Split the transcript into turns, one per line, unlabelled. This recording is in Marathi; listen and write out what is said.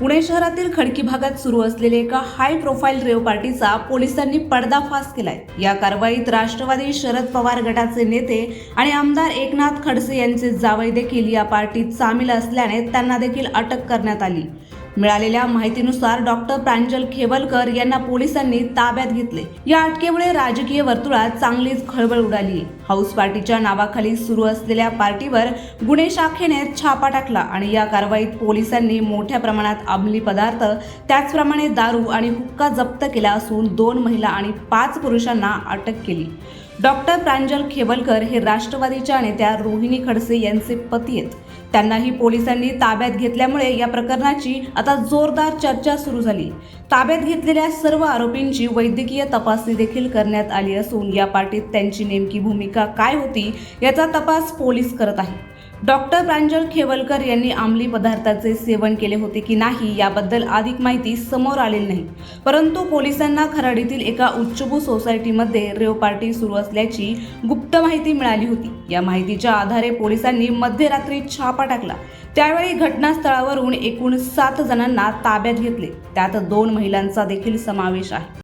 पुणे शहरातील खडकी भागात सुरू असलेले एका हाय प्रोफाईल रेव पार्टीचा पोलिसांनी पडदाफाश केलाय. या कारवाईत राष्ट्रवादी शरद पवार गटाचे नेते आणि आमदार एकनाथ खडसे यांचे जावई देखील या पार्टीत सामील असल्याने त्यांना देखील अटक करण्यात आली. मिळालेल्या माहितीनुसार डॉक्टर प्रांजल खेवलकर यांना पोलिसांनी ताब्यात घेतले. या अटकेमुळे राजकीय वर्तुळात चांगलीच खळबळ उडाली. हाऊस पार्टीच्या नावाखाली सुरू असलेल्या पार्टीवर गुन्हे शाखेने छापा टाकला आणि या कारवाईत पोलिसांनी मोठ्या प्रमाणात अंमली पदार्थ त्याचप्रमाणे दारू आणि हुक्का जप्त केला असून दोन महिला आणि पाच पुरुषांना अटक केली. डॉक्टर प्रांजल खेवलकर हे राष्ट्रवादीच्या नेत्या रोहिणी खडसे यांचे पती आहेत. त्यांनाही पोलिसांनी ताब्यात घेतल्यामुळे या प्रकरणाची आता जोरदार चर्चा सुरू झाली. ताब्यात घेतलेल्या सर्व आरोपींची वैद्यकीय तपासणी देखील करण्यात आली असून या पार्टीत त्यांची नेमकी भूमिका काय होती याचा तपास पोलीस करत आहे डॉक्टर प्रांजल खेवलकर यांनी अंमली पदार्थाचे सेवन केले होते की नाही याबद्दल अधिक माहिती समोर आलेली नाही. परंतु पोलिसांना खराडीतील एका उच्चभू सोसायटीमध्ये रेव पार्टी सुरू असल्याची गुप्त माहिती मिळाली होती. या माहितीच्या आधारे पोलिसांनी मध्यरात्री छापा टाकला. त्यावेळी घटनास्थळावरून एकूण सात जणांना ताब्यात घेतले. त्यात दोन महिलांचा देखील समावेश आहे.